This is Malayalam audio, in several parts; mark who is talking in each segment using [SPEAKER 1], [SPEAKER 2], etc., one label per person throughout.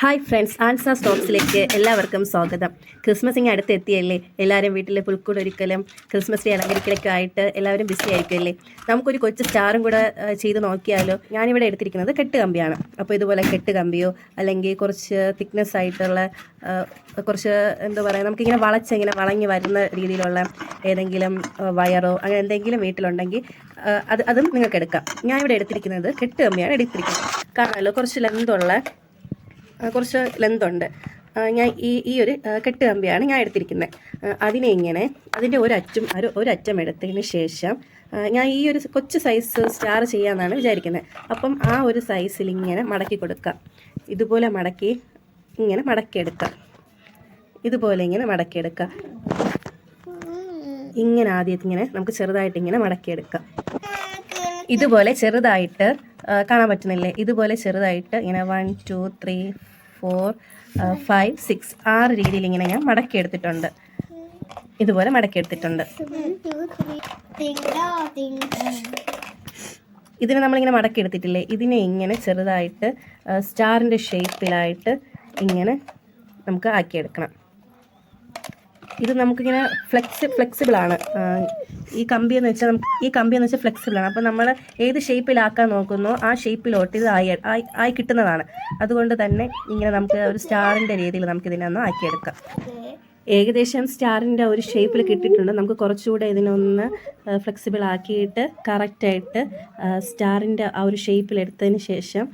[SPEAKER 1] ഹായ് ഫ്രണ്ട്സ് ആൻസ സ്റ്റോക്സിലേക്ക് എല്ലാവർക്കും സ്വാഗതം. ക്രിസ്മസ് ഇങ്ങനെ അടുത്ത് എത്തിയല്ലേ എല്ലാവരും വീട്ടിൽ പുൽക്കൂട് ഒരിക്കലും ക്രിസ്മസ് ഡേ അലങ്കരിക്കലൊക്കെ ആയിട്ട് എല്ലാവരും ബിസി ആയിരിക്കുമല്ലേ നമുക്കൊരു കൊച്ചു സ്റ്റാറും കൂടെ ചെയ്ത് നോക്കിയാലോ? ഞാനിവിടെ എടുത്തിരിക്കുന്നത് കെട്ട് കമ്പിയാണ് അപ്പോൾ ഇതുപോലെ കെട്ട് കമ്പിയോ അല്ലെങ്കിൽ കുറച്ച് തിക്നെസ് ആയിട്ടുള്ള കുറച്ച് എന്താ പറയുക നമുക്കിങ്ങനെ വളച്ചിങ്ങനെ വളങ്ങി വരുന്ന രീതിയിലുള്ള ഏതെങ്കിലും വയറോ അങ്ങനെ എന്തെങ്കിലും വീട്ടിലുണ്ടെങ്കിൽ അത് അതും നിങ്ങൾക്ക് എടുക്കാം ഞാനിവിടെ എടുത്തിരിക്കുന്നത് കെട്ട് കമ്പിയാണ് എടുത്തിരിക്കുന്നത്. കാണാമല്ലോ കുറച്ച് ലെന്തുള്ള കുറച്ച് ലെന്ത് ഉണ്ട്. ഞാൻ ഈ ഈ ഒരു കെട്ട് കമ്പിയാണ് ഞാൻ എടുത്തിരിക്കുന്നത്. അതിനെ ഇങ്ങനെ അതിന്റെ ഒരറ്റം ഒരു ഒരറ്റം എടുത്തതിന് ശേഷം ഞാൻ ഈ ഒരു കൊച്ച് സൈസ് സ്റ്റാർ ചെയ്യാമെന്നാണ് വിചാരിക്കുന്നത്. അപ്പം ആ ഒരു സൈസിൽ ഇങ്ങനെ മടക്കി കൊടുക്കാം ഇതുപോലെ മടക്കി ഇങ്ങനെ മടക്കിയെടുക്കാം ഇതുപോലെ ഇങ്ങനെ മടക്കിയെടുക്കാം ഇങ്ങനെ ആദ്യത്തെ ഇങ്ങനെ നമുക്ക് ചെറുതായിട്ട് ഇങ്ങനെ മടക്കിയെടുക്കാം ഇതുപോലെ ചെറുതായിട്ട് കാണാൻ പറ്റുന്നില്ലേ? ഇതുപോലെ ചെറുതായിട്ട് ഇങ്ങനെ one two three four five six ആറ് രീതിയിൽ ഇങ്ങനെ ഞാൻ മടക്കിയെടുത്തിട്ടുണ്ട് ഇതുപോലെ മടക്കിയെടുത്തിട്ടുണ്ട് ഇതിനെ നമ്മളിങ്ങനെ മടക്കിയെടുത്തിട്ടില്ലേ ഇതിനെ ഇങ്ങനെ ചെറുതായിട്ട് സ്റ്റാറിന്റെ ഷേപ്പിലായിട്ട് ഇങ്ങനെ നമുക്ക് ആക്കിയെടുക്കണം. ഇത് നമുക്കിങ്ങനെ ഫ്ലെക്സി ഫ്ലെക്സിബിളാണ് ഈ കമ്പി എന്ന് വെച്ചാൽ നമുക്ക് ഈ കമ്പി എന്ന് വെച്ചാൽ ഫ്ലെക്സിബിളാണ് അപ്പോൾ നമ്മൾ ഏത് ഷേപ്പിലാക്കാൻ നോക്കുന്നു ആ ഷേപ്പിലോട്ട് ഇത് ആയി ആയി കിട്ടുന്നതാണ്. അതുകൊണ്ട് തന്നെ ഇങ്ങനെ നമുക്ക് ഒരു സ്റ്റാറിന്റെ രീതിയിൽ നമുക്ക് ഇതിനെ ഒന്ന് ആക്കിയെടുക്കാം. ഏകദേശം സ്റ്റാറിന്റെ ഒരു ഷേപ്പിൽ കിട്ടിയിട്ടുണ്ട്. നമുക്ക് കുറച്ചുകൂടെ ഇതിനൊന്ന് ഫ്ലെക്സിബിൾ ആക്കിയിട്ട് കറക്റ്റായിട്ട് സ്റ്റാറിന്റെ ആ ഒരു ഷേപ്പിൽ എടുത്തതിന് ശേഷം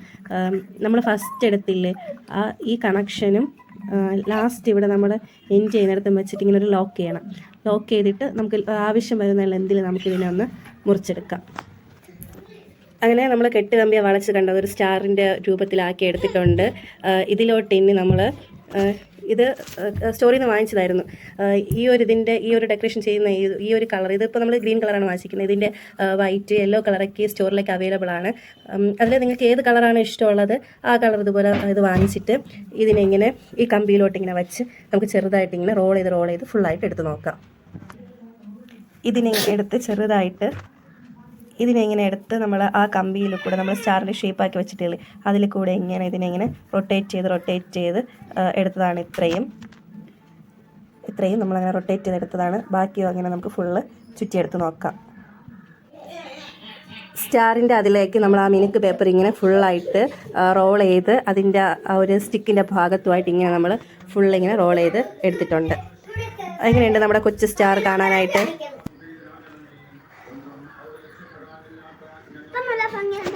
[SPEAKER 1] നമ്മൾ ഫസ്റ്റ് എടുത്തില്ലേ ആ ഈ കണക്ഷനും ലാസ്റ്റ് ഇവിടെ നമ്മൾ എൻഡ് ചെയ്യുന്നിടത്തും വെച്ചിട്ട് ഇങ്ങനെ ഒരു ലോക്ക് ചെയ്യണം. ലോക്ക് ചെയ്തിട്ട് നമുക്ക് ആവശ്യം വരുന്ന ലെന്തിൽ നമുക്ക് ഇതിനെ ഒന്ന് മുറിച്ചെടുക്കാം. അങ്ങനെ നമ്മൾ കെട്ട് കമ്പിയെ വളച്ച് കണ്ടത് ഒരു സ്റ്റാറിന്റെ രൂപത്തിലാക്കി എടുത്തിട്ടുണ്ട്. ഇതിലോട്ട് ഇനി നമ്മൾ ഇത് സ്റ്റോറിൽ നിന്ന് വാങ്ങിച്ചതായിരുന്നു. ഈ ഒരു ഇതിന്റെ ഈ ഒരു ഡെക്കറേഷൻ ചെയ്യുന്ന ഈ ഒരു കളർ ഇതിപ്പോൾ നമ്മൾ ഗ്രീൻ കളറാണ് വാങ്ങിച്ചിരിക്കുന്നത്. ഇതിന്റെ വൈറ്റ് യെല്ലോ കളറൊക്കെ സ്റ്റോറിലേക്ക് അവൈലബിൾ ആണ്. അതിൽ നിങ്ങൾക്ക് ഏത് കളറാണ് ഇഷ്ടമുള്ളത് ആ കളർ ഇതുപോലെ ഇത് വാങ്ങിച്ചിട്ട് ഇതിനെ ഇങ്ങനെ ഈ കമ്പിയിലോട്ട് ഇങ്ങനെ വെച്ച് നമുക്ക് ചെറുതായിട്ട് ഇങ്ങനെ റോൾ ചെയ്ത് റോൾ ചെയ്ത് ഫുള്ളായിട്ട് എടുത്ത് നോക്കാം. ഇതിനെ എടുത്ത് ചെറുതായിട്ട് ഇതിനെ ഇങ്ങനെ എടുത്ത് നമ്മൾ ആ കമ്പിയിൽ കൂടെ നമ്മൾ സ്റ്റാറിന്റെ ഷേപ്പാക്കി വെച്ചിട്ടില്ലേ അതിൽ കൂടെ ഇങ്ങനെ ഇതിനെ ഇങ്ങനെ റൊട്ടേറ്റ് ചെയ്ത് റൊട്ടേറ്റ് ചെയ്ത് എടുത്തതാണ് ഇത്രയും. ഇത്രയും നമ്മളങ്ങനെ റൊട്ടേറ്റ് ചെയ്ത് എടുത്തതാണ്. ബാക്കിയും അങ്ങനെ നമുക്ക് ഫുള്ള് ചുറ്റിയെടുത്ത് നോക്കാം. സ്റ്റാറിന്റെ അതിലേക്ക് നമ്മൾ ആ മിനുക്ക് പേപ്പർ ഇങ്ങനെ ഫുള്ളായിട്ട് റോൾ ചെയ്ത് അതിന്റെ ആ ഒരു സ്റ്റിക്കിന്റെ ഭാഗത്തുമായിട്ട് ഇങ്ങനെ നമ്മൾ ഫുൾ ഇങ്ങനെ റോൾ ചെയ്ത് എടുത്തിട്ടുണ്ട്. എങ്ങനെയുണ്ട് നമ്മുടെ കൊച്ചു സ്റ്റാർ കാണാനായിട്ട്? সঙ্গে